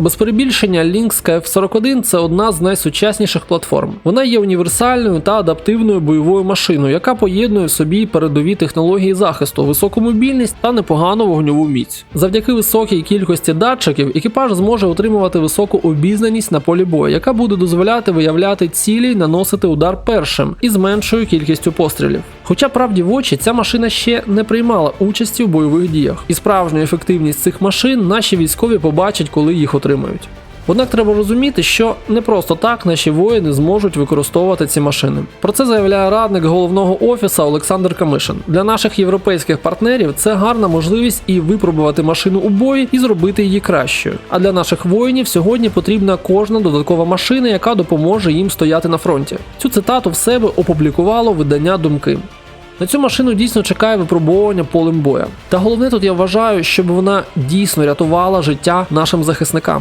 Без перебільшення Lynx KF41 це одна з найсучасніших платформ. Вона є універсальною та адаптивною бойовою машиною, яка поєднує в собі передові технології захисту, високу мобільність та непогану вогньову міць. Завдяки високій кількості датчиків екіпаж зможе отримувати високу обізнаність на полі бою, яка буде дозволяти виявляти цілі й наносити удар першим і з меншою кількістю пострілів. Хоча правді в очі ця машина ще не приймала участі в бойових діях, і справжню ефективність цих машин наші військові побачать, коли їх отримають. Однак треба розуміти, що не просто так наші воїни зможуть використовувати ці машини. Про це заявляє радник головного офіса Олександр Камишин. Для наших європейських партнерів це гарна можливість і випробувати машину у бої і зробити її кращою. А для наших воїнів сьогодні потрібна кожна додаткова машина, яка допоможе їм стояти на фронті. Цю цитату в себе опублікувало видання Думки. На цю машину дійсно чекає випробування полем боя. Та головне тут я вважаю, щоб вона дійсно рятувала життя нашим захисникам.